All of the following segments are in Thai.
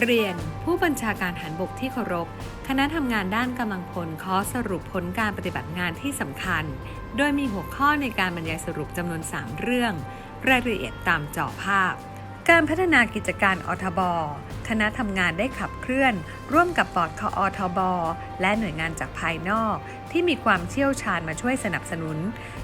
เรียนผู้บัญชาการฐานบกที่เคารพ คณะทำงานด้านกำลังพลขอสรุปผลการปฏิบัติงานที่สำคัญ โดยมีหัวข้อในการบรรยายสรุปจำนวน 3 เรื่อง รายละเอียดตามจอภาพ การพัฒนากิจการอทบ คณะทำงานได้ขับเคลื่อน ร่วมกับบอร์ดคออทบ และหน่วยงานจากภายนอก ที่มีความเชี่ยวชาญมาช่วยสนับสนุน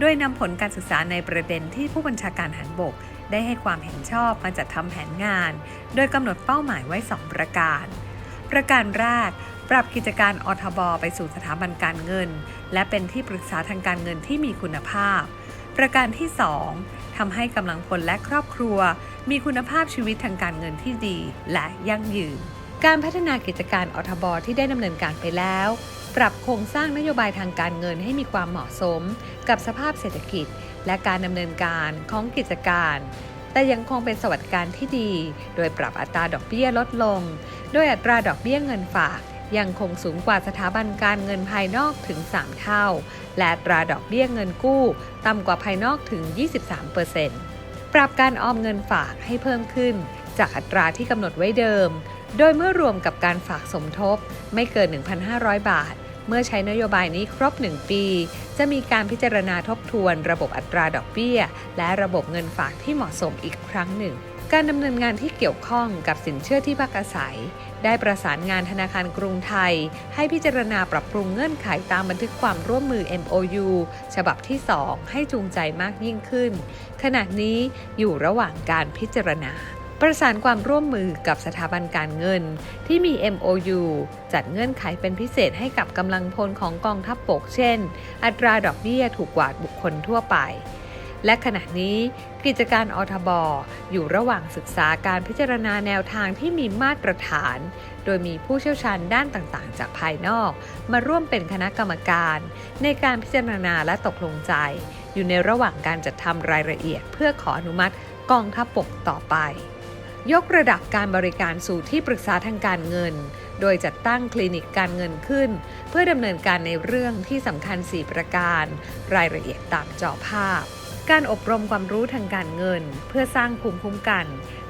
โดยนำผลการศึกษาในประเด็นที่ผู้บัญชาการฐานบก ได้ให้ความเห็นชอบมาจัดทำแผนงาน โดยกำหนดเป้าหมายไว้ 2 ประการ ประการแรกปรับกิจการอทบ ไปสู่สถาบันการเงิน และเป็นที่ปรึกษาทางการเงินที่มีคุณภาพ ประการที่ 2ทำให้กำลังพลและครอบครัว มีคุณภาพชีวิตทางการเงินที่ดีและยั่งยืน การพัฒนากิจการอทบที่ได้ดำเนินการไปแล้ว ปรับโครงสร้างนโยบายทางการเงินให้มีความเหมาะสม กับสภาพเศรษฐกิจ และการดำเนินการของกิจการแต่ยังคงเป็นสวัสดิการที่ดี โดยปรับอัตราดอกเบี้ยลดลง โดยอัตราดอกเบี้ยเงินฝาก ยังคงสูงกว่าสถาบันการเงินภายนอกถึง 3 เท่า และตราดอกเบี้ยเงินกู้ ต่ำกว่าภายนอกถึง 23%ปรับการออมเงินฝากให้เพิ่มขึ้น จากอัตราที่กำหนดไว้เดิม โดยเมื่อรวมกับการฝากสมทบ ไม่เกิน 1,500 บาท เมื่อใช้นโยบายนี้ครบ 1 ปี จะมีการพิจารณาทบทวน ระบบอัตราดอกเบี้ย และระบบเงินฝากที่เหมาะสมอีกครั้งหนึ่ง การดำเนินงานที่เกี่ยวข้องกับสินเชื่อที่พักอาศัย ได้ประสานงานธนาคารกรุงไทย ให้พิจารณาปรับปรุงเงื่อนไขตามบันทึกความร่วมมือ MOU ฉบับที่ 2 ให้จูงใจมากยิ่งขึ้น ขณะนี้อยู่ระหว่างการพิจารณา ประสานความร่วมมือกับสถาบันการเงิน ที่มี MOU จัดเงื่อนไขเป็นพิเศษให้กับกำลังพลของกองทัพบกเช่น อัตราดอกเบี้ยถูกกว่าบุคคลทั่วไป และขณะนี้กิจการอทบออยู่ระหว่างศึกษาการพิจารณาแนวทางที่มีมาตรฐาน โดยมีผู้เชี่ยวชาญด้านต่างๆ จากภายนอก มาร่วมเป็นคณะกรรมการ ในการพิจารณาและตกลงใจ อยู่ในระหว่างการจัดทำรายละเอียด เพื่อขออนุมัติกองทัพบกต่อไป ยกระดับการบริการสู่ที่ปรึกษาทางการเงิน โดยจัดตั้งคลินิกการเงินขึ้น เพื่อดำเนินการในเรื่องที่สำคัญ 4 ประการ รายละเอียดตามจอภาพ การอบรมความรู้ทางการเงิน เพื่อสร้างภูมิคุ้มกัน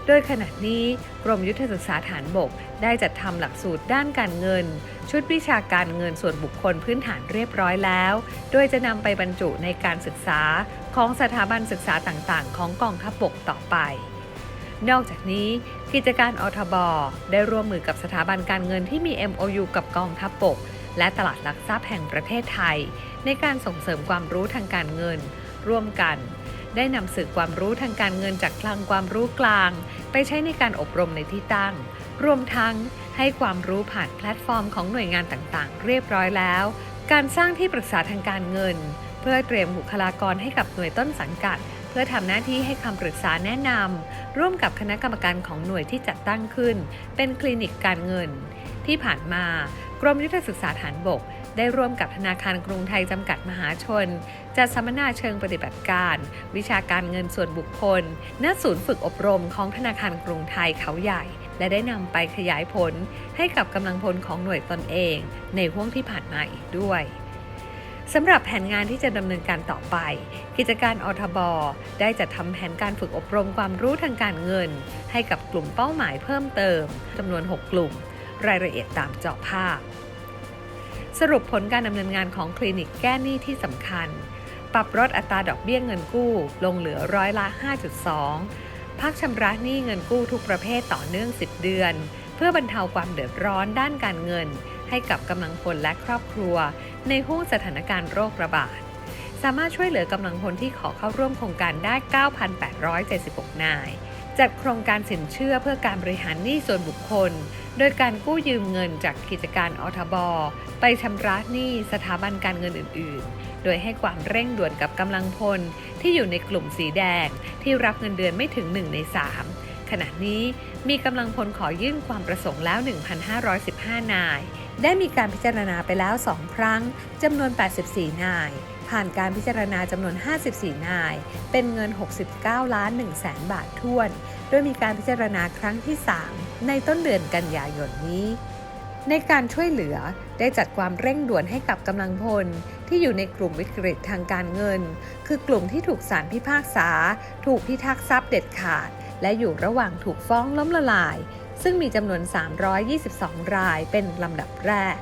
โดยขณะนี้กรมยุทธศึกษาฐานบก ได้จัดทำหลักสูตรด้านการเงิน ชุดวิชาการเงินส่วนบุคคลพื้นฐานเรียบร้อยแล้ว โดยจะนำไปบรรจุในการศึกษาของสถาบันศึกษาต่างๆ ของกองทัพบกต่อไป นอกจากนี้ กิจการอทบได้ร่วมมือกับสถาบันการเงินที่มี MOU กับกองทัพบก และตลาดหลักทรัพย์แห่งประเทศไทย ในการส่งเสริมความรู้ทางการเงิน ร่วมกัน ได้นำสื่อความรู้ทางการเงินจากคลังความรู้กลาง ไปใช้ในการอบรมในที่ตั้ง รวมทั้งให้ความรู้ผ่านแพลตฟอร์มของหน่วยงานต่างๆ เรียบร้อยแล้ว การสร้างที่ปรึกษาทางการเงิน เพื่อเตรียมบุคลากรให้กับหน่วยต้นสังกัด เพื่อทำหน้าที่ให้คำปรึกษาแนะนำร่วมกับคณะกรรมการของหน่วยที่จัดตั้งขึ้น เป็นคลินิกการเงิน ที่ผ่านมากรมยุทธศึกษาฐานบก ได้ร่วมกับธนาคารกรุงไทยจำกัดมหาชน จัดสัมมนาเชิงปฏิบัติการ วิชาการเงินส่วนบุคคล ณ ศูนย์ฝึกอบรมของธนาคารกรุงไทยเขาใหญ่ และได้นำไปขยายผลให้กับกำลังพลของหน่วยตนเอง ในห่วงที่ผ่านมาอีกด้วยสำหรับแผนงานที่จะดำเนินการต่อไป กิจการอทบได้จัดทำแผนการฝึกอบรมความรู้ทางการเงิน ให้กับกลุ่มเป้าหมายเพิ่มเติมจำนวน 6 กลุ่ม รายละเอียดตามเจาะภาพ สรุปผลการดำเนินงานของคลินิกแก้หนี้ที่สำคัญ ปรับลดอัตราดอกเบี้ยเงินกู้ ลงเหลือร้อยละ 5.2 พักชำระหนี้เงินกู้ทุกประเภทต่อเนื่อง 10 เดือน เพื่อบรรเทาความเดือดร้อนด้านการเงิน ให้กับกำลังพลและครอบครัว ในห่วงสถานการณ์โรคระบาด สามารถช่วยเหลือกำลังพลที่ขอเข้าร่วมโครงการได้ 9,876 นาย จัดโครงการสินเชื่อเพื่อการบริหารหนี้ส่วนบุคคล โดยการกู้ยืมเงินจากกิจการอทบ ไปชำระหนี้สถาบันการเงินอื่น ๆ โดยให้ความเร่งด่วนกับกำลังพล ที่อยู่ในกลุ่มสีแดง ที่รับเงินเดือนไม่ถึง 1 ใน 3 ขณะนี้มีกำลังพลขอยื่นความประสงค์แล้ว 1,515 นาย ได้มีการพิจารณาไปแล้ว 2 ครั้งจำนวน 84 นาย ผ่านการพิจารณาจำนวน 54 นาย เป็นเงิน 69 ล้าน1แสนบาทท้วน โดยมีการพิจารณาครั้งที่ 3 ในต้นเดือนกันยายนนี้ ในการช่วยเหลือได้จัดความเร่งด่วนให้กับกำลังพล ที่อยู่ในกลุ่มวิกฤตทางการเงิน คือกลุ่มที่ถูกศาลพิพากษา ถูกพิทักษ์ทรัพย์เด็ดขาด และอยู่ระหว่างถูกฟ้องล้มละลาย ซึ่งมีจำนวน 322 รายเป็นลำดับแรก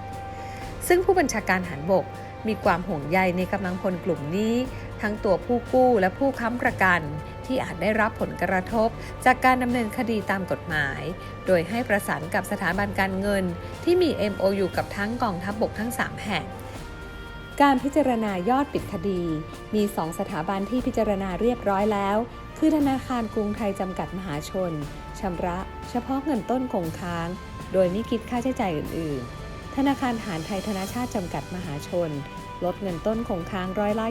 ซึ่งผู้บัญชาการฐานบก มีความห่วงใยในกำลังพลกลุ่มนี้ ทั้งตัวผู้กู้และผู้ค้ำประกัน ที่อาจได้รับผลกระทบ จากการดำเนินคดีตามกฎหมาย โดยให้ประสานกับสถาบันการเงิน ที่มี MOU กับทั้งกองทัพบบกทั้ง 3 แห่งการพิจารณายอดปิดคดี มี 2 สถาบันที่พิจารณาเรียบร้อยแล้ว คือธนาคารกรุงไทยจำกัดมหาชนชำระ เฉพาะเงินต้นคงค้าง โดยไม่คิดค่าใช้จ่ายอื่น ๆ ธนาคารฐานไทยธนาชาติจำกัดมหาชน ลดเงินต้นคงค้างร้อยละ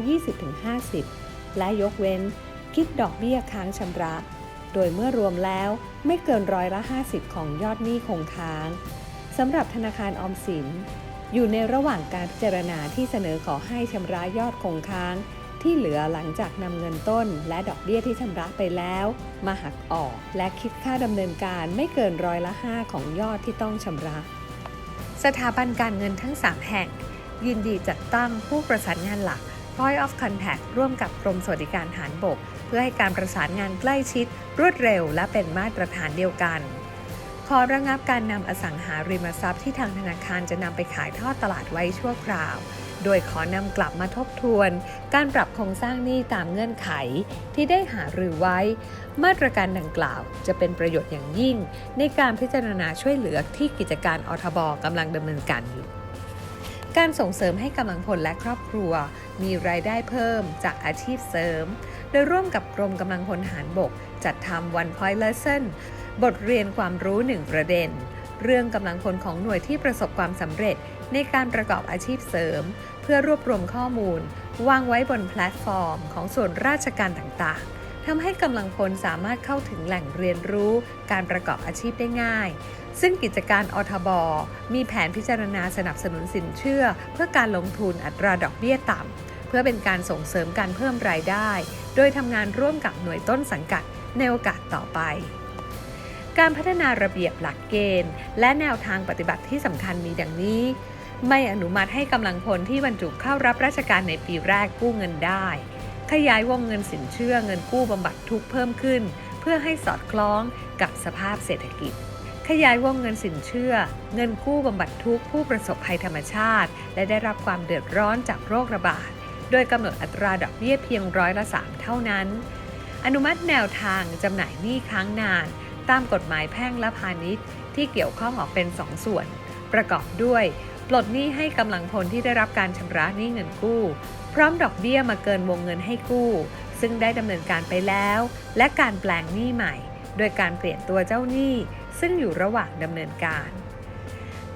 20-50 และยกเว้น คิดดอกเบี้ยค้างชำระ โดยเมื่อรวมแล้วไม่เกินร้อยละ 50 ของยอดหนี้คงค้างสำหรับธนาคารออมสิน อยู่ในระหว่างการพิจารณาที่เสนอขอให้ชำระยอดคงค้าง ที่เหลือหลังจากนำเงินต้น และดอกเบี้ยที่ชำระไปแล้ว มาหักออก และคิดค่าดำเนินการไม่เกินร้อยละ 5 ของยอดที่ต้องชำระ สถาบันการเงินทั้ง 3 แห่ง ยินดีจัดตั้งผู้ประสานงานหลัก Point of Contact ร่วมกับกรมสวัสดิการฐานบก เพื่อให้การประสานงานใกล้ชิด รวดเร็ว และเป็นมาตรฐานเดียวกัน ขอระงับการนำอสังหาริมทรัพย์ที่ทางธนาคารจะนำไปขายทอดตลาดไว้ชั่วคราว โดยขอนำกลับมาทบทวน การปรับโครงสร้างหนี้ตามเงื่อนไขที่ได้หารือไว้ มาตรการดังกล่าวจะเป็นประโยชน์อย่างยิ่ง ในการพิจารณาช่วยเหลือที่กิจการอทบกำลังดำเนินการอยู่การส่งเสริมให้กำลังพลและครอบครัว มีรายได้เพิ่มจากอาชีพเสริม โดยร่วมกับกรมกำลังพลหารบก จัดทำ One Point Lesson บทเรียนความรู้หนึ่งประเด็น เรื่องกำลังพลของหน่วยที่ประสบความสำเร็จในการประกอบอาชีพเสริม เพื่อรวบรวมข้อมูล วางไว้บนแพลตฟอร์ม ของส่วนราชการต่างๆทำให้กำลังพลสามารถเข้าถึงแหล่งเรียนรู้ การประกอบอาชีพได้ง่าย ซึ่งกิจการอทบ มีแผนพิจารณาสนับสนุนสินเชื่อ เพื่อการลงทุนอัตราดอกเบี้ยต่ำเพื่อเป็นการส่งเสริมการเพิ่มรายได้ โดยทำงานร่วมกับหน่วยต้นสังกัดในโอกาสต่อไป การพัฒนาระเบียบหลักเกณฑ์ และแนวทางปฏิบัติที่สำคัญมีดังนี้ ไม่อนุมัติให้กำลังพลที่บรรจุเข้ารับราชการในปีแรกกู้เงินได้ ขยายวงเงินสินเชื่อเงินกู้บำบัดทุกเพิ่มขึ้น เพื่อให้สอดคล้องกับสภาพเศรษฐกิจ ขยายวงเงินสินเชื่อ เงินกู้บำบัดทุกผู้ประสบภัยธรรมชาติ และได้รับความเดือดร้อนจากโรคระบาด โดยกำหนดอัตราดอกเบี้ยเพียงร้อยละ3เท่านั้น อนุมัติแนวทางจำหน่ายหนี้ค้างนาน ตามกฎหมายแพ่งและพาณิชย์ที่เกี่ยวข้องออกเป็น 2 ส่วน ประกอบด้วย ปลดหนี้ให้กำลังพลที่ได้รับการชำระหนี้เงินกู้ พร้อมดอกเบี้ยมาเกินวงเงินให้กู้ ซึ่งได้ดำเนินการไปแล้ว และการแปลงหนี้ใหม่ โดยการเปลี่ยนตัวเจ้าหนี้ ซึ่งอยู่ระหว่างดำเนินการ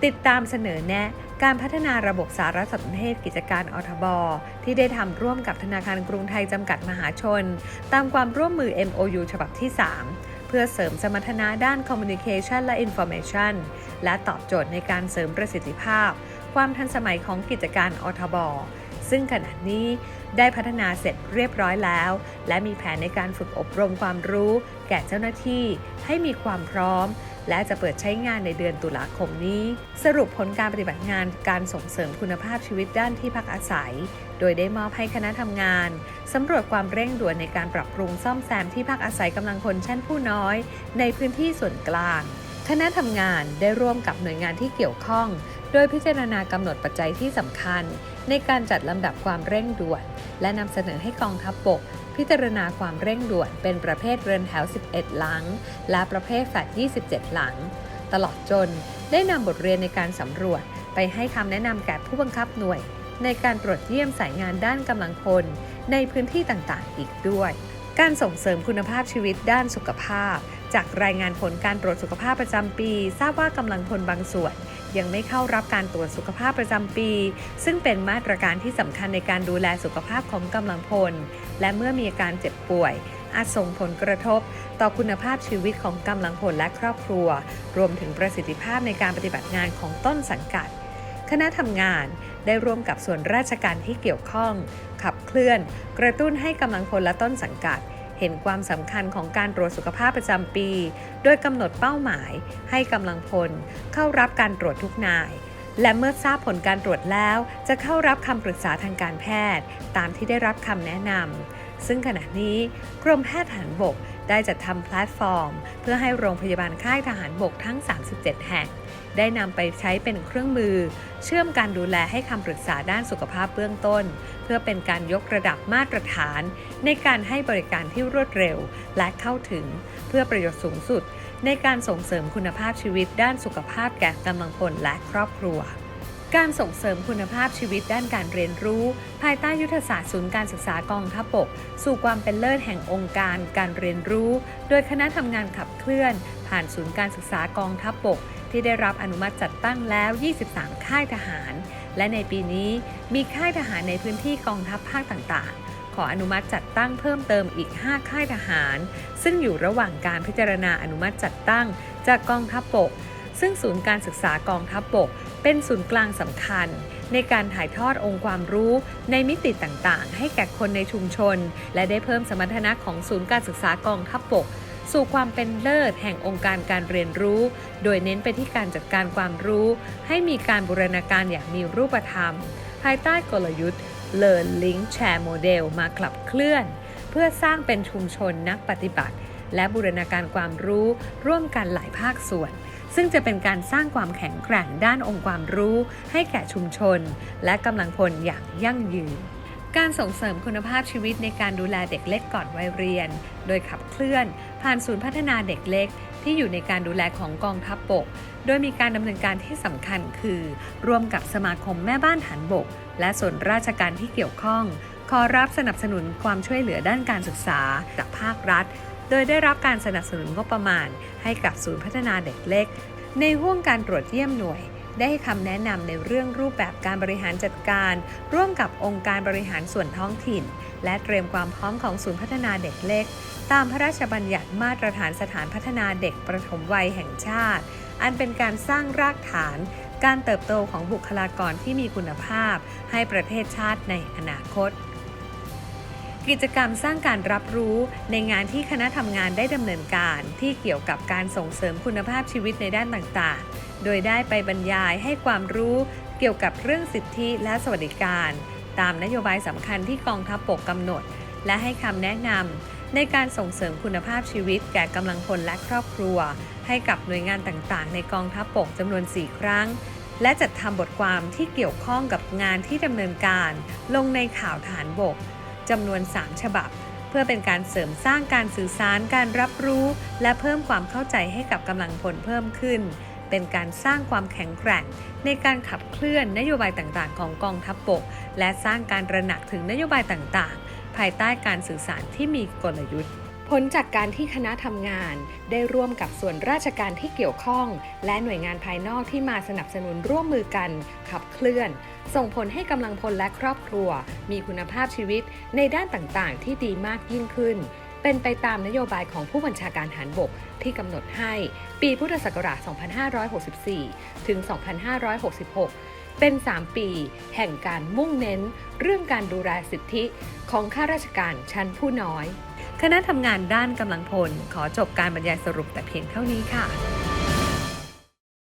ติดตามเสนอแนะการพัฒนาระบบสารสนเทศกิจการอทบ ที่ได้ทำร่วมกับธนาคารกรุงไทยจำกัดมหาชน ตามความร่วมมือ MOU ฉบับที่ 3 พื่อเสริมสมรรถนะด้าน Communication และ Information และตอบโจทย์ในการเสริมประสิทธิภาพ ความทันสมัยของกิจการอทบซึ่งขณะนี้ได้พัฒนาเสร็จเรียบร้อยแล้ว และมีแผนในการฝึกอบรมความรู้ แก่เจ้าหน้าที่ให้มีความพร้อม และจะเปิดใช้งานในเดือนตุลาคมนี้ สรุปผลการปฏิบัติงานการส่งเสริมคุณภาพชีวิตด้านที่พักอาศัย โดยได้มอบให้คณะทำงานสำรวจความเร่งด่วนในการปรับปรุงซ่อมแซมที่พักอาศัยกำลังคนชั้นผู้น้อย ในพื้นที่ส่วนกลาง คณะทำงานได้ร่วมกับหน่วยงานที่เกี่ยวข้อง โดยพิจารณากำหนดปัจจัยที่สำคัญ ในการจัดลำดับความเร่งด่วน และนำเสนอให้กองทัพบบกพิจารณาความเร่งด่วนเป็นประเภทเรือนแถว 11 หลัง และประเภทแฟลต27 หลัง ตลอดจนได้นำบทเรียนในการสำรวจไปให้คำแนะนำแก่ผู้บังคับหน่วย ในการตรวจเยี่ยมสายงานด้านกำลังพลในพื้นที่ต่างๆ อีกด้วย การส่งเสริมคุณภาพชีวิตด้านสุขภาพ จากรายงานผลการตรวจสุขภาพประจำปี ทราบว่ากำลังพลบางส่วน ยังไม่เข้ารับการตรวจสุขภาพประจำปี ซึ่งเป็นมาตรการที่สำคัญในการดูแลสุขภาพของกำลังพล และเมื่อมีอาการเจ็บป่วยอาจส่งผลกระทบต่อคุณภาพชีวิตของกำลังพลและครอบครัว รวมถึงประสิทธิภาพในการปฏิบัติงานของต้นสังกัด คณะทำงาน ได้ร่วมกับส่วนราชการที่เกี่ยวข้อง ขับเคลื่อน กระตุ้นให้กำลังพลและต้นสังกัด เห็นความสำคัญของการตรวจสุขภาพประจำปี โดยกำหนดเป้าหมาย ให้กำลังพล เข้ารับการตรวจทุกนาย และเมื่อทราบผลการตรวจแล้ว จะเข้ารับคำปรึกษาทางการแพทย์ ตามที่ได้รับคำแนะนำซึ่งขณะนี้กรมแพทย์ฐานบกได้จัดทำแพลตฟอร์ม เพื่อให้โรงพยาบาลค่ายทหารบกทั้ง 37 แห่ง ได้นำไปใช้เป็นเครื่องมือ เชื่อมการดูแลให้คำปรึกษาด้านสุขภาพเบื้องต้น เพื่อเป็นการยกระดับมาตรฐาน ในการให้บริการที่รวดเร็วและเข้าถึง เพื่อประโยชน์สูงสุด ในการส่งเสริมคุณภาพชีวิตด้านสุขภาพแก่กำลังพลและครอบครัวการส่งเสริมคุณภาพชีวิตด้านการเรียนรู้ ภายใต้ยุทธศาสตร์ศูนย์การศึกษากองทัพบก สู่ความเป็นเลิศแห่งองค์การการเรียนรู้ โดยคณะทำงานขับเคลื่อน ผ่านศูนย์การศึกษากองทัพบก ที่ได้รับอนุมัติจัดตั้งแล้ว 23 ค่ายทหาร และในปีนี้มีค่ายทหารในพื้นที่กองทัพภาคต่างๆ ขออนุมัติจัดตั้งเพิ่มเติมอีก 5 ค่ายทหาร ซึ่งอยู่ระหว่างการพิจารณาอนุมัติจัดตั้งจากกองทัพบก ซึ่งศูนย์การศึกษากองทัพบก เป็นศูนย์กลางสำคัญ ในการถ่ายทอดองค์ความรู้ในมิติต่างๆ ให้แก่คนในชุมชน และได้เพิ่มสมรรถนะของศูนย์การศึกษากองทัพบก สู่ความเป็นเลิศแห่งองค์การการเรียนรู้ โดยเน้นไปที่การจัดการความรู้ ให้มีการบูรณาการอย่างมีรูปธรรม ภายใต้กลยุทธ์ Learn Link Share Model มาขับเคลื่อน เพื่อสร้างเป็นชุมชนนักปฏิบัติ และบูรณาการความรู้ร่วมกันหลายภาคส่วน ซึ่งจะเป็นการสร้างความแข็งแกร่งด้านองค์ความรู้ ให้แก่ชุมชน และกำลังพลอย่างยั่งยืน การส่งเสริมคุณภาพชีวิตในการดูแลเด็กเล็กก่อนวัยเรียน โดยขับเคลื่อน ผ่านศูนย์พัฒนาเด็กเล็ก ที่อยู่ในการดูแลของกองทัพบก โดยมีการดำเนินการที่สำคัญคือ ร่วมกับสมาคมแม่บ้านฐานบก และส่วนราชการที่เกี่ยวข้อง ขอรับสนับสนุนความช่วยเหลือด้านการศึกษาจากภาครัฐ โดยได้รับการสนับสนุนงบประมาณ ให้กับศูนย์พัฒนาเด็กเล็ก ในห่วงการตรวจเยี่ยมหน่วย ได้ให้คำแนะนำในเรื่องรูปแบบการบริหารจัดการ ร่วมกับองค์การบริหารส่วนท้องถิ่น และเตรียมความพร้อมของศูนย์พัฒนาเด็กเล็ก ตามพระราชบัญญัติมาตรฐานสถานพัฒนาเด็กประถมวัยแห่งชาติ อันเป็นการสร้างรากฐาน การเติบโตของบุคลากรที่มีคุณภาพ ให้ประเทศชาติในอนาคตกิจกรรมสร้างการรับรู้ในงานที่คณะทำงานได้ดำเนินการที่เกี่ยวกับการส่งเสริมคุณภาพชีวิตในด้านต่างๆ โดยได้ไปบรรยายให้ความรู้เกี่ยวกับเรื่องสิทธิและสวัสดิการ ตามนโยบายสำคัญที่กองทัพบกกำหนด และให้คำแนะนำในการส่งเสริมคุณภาพชีวิตแก่กำลังพลและครอบครัว ให้กับหน่วยงานต่างๆ ในกองทัพบกจำนวน 4 ครั้ง และจัดทำบทความที่เกี่ยวข้องกับงานที่ดำเนินการ ลงในข่าวฐานบกจำนวน 3 ฉบับเพื่อเป็นการเสริมสร้างการสื่อสารการรับรู้ และเพิ่มความเข้าใจให้กับกำลังพลเพิ่มขึ้น เป็นการสร้างความแข็งแกร่ง ในการขับเคลื่อนนโยบายต่างๆ ของกองทัพบบก และสร้างการระหนักถึงนโยบายต่างๆ ภายใต้การสื่อสารที่มีกลยุทธ์ผลจากการที่คณะทำงาน ได้ร่วมกับส่วนราชการที่เกี่ยวข้อง และหน่วยงานภายนอกที่มาสนับสนุนร่วมมือกัน ขับเคลื่อน ส่งผลให้กำลังพลและครอบครัว มีคุณภาพชีวิตในด้านต่างๆ ที่ดีมากยิ่งขึ้น เป็นไปตามนโยบายของผู้บัญชาการฐานบกที่กำหนดให้ปีพุทธศักราช 2564 ถึง 2566 เป็น 3 ปี แห่งการมุ่งเน้น เรื่องการดูแลสิทธิของข้าราชการชั้นผู้น้อย คณะทำงานด้านกำลังพล ขอจบการบรรยายสรุปแต่เพียงเท่านี้ค่ะ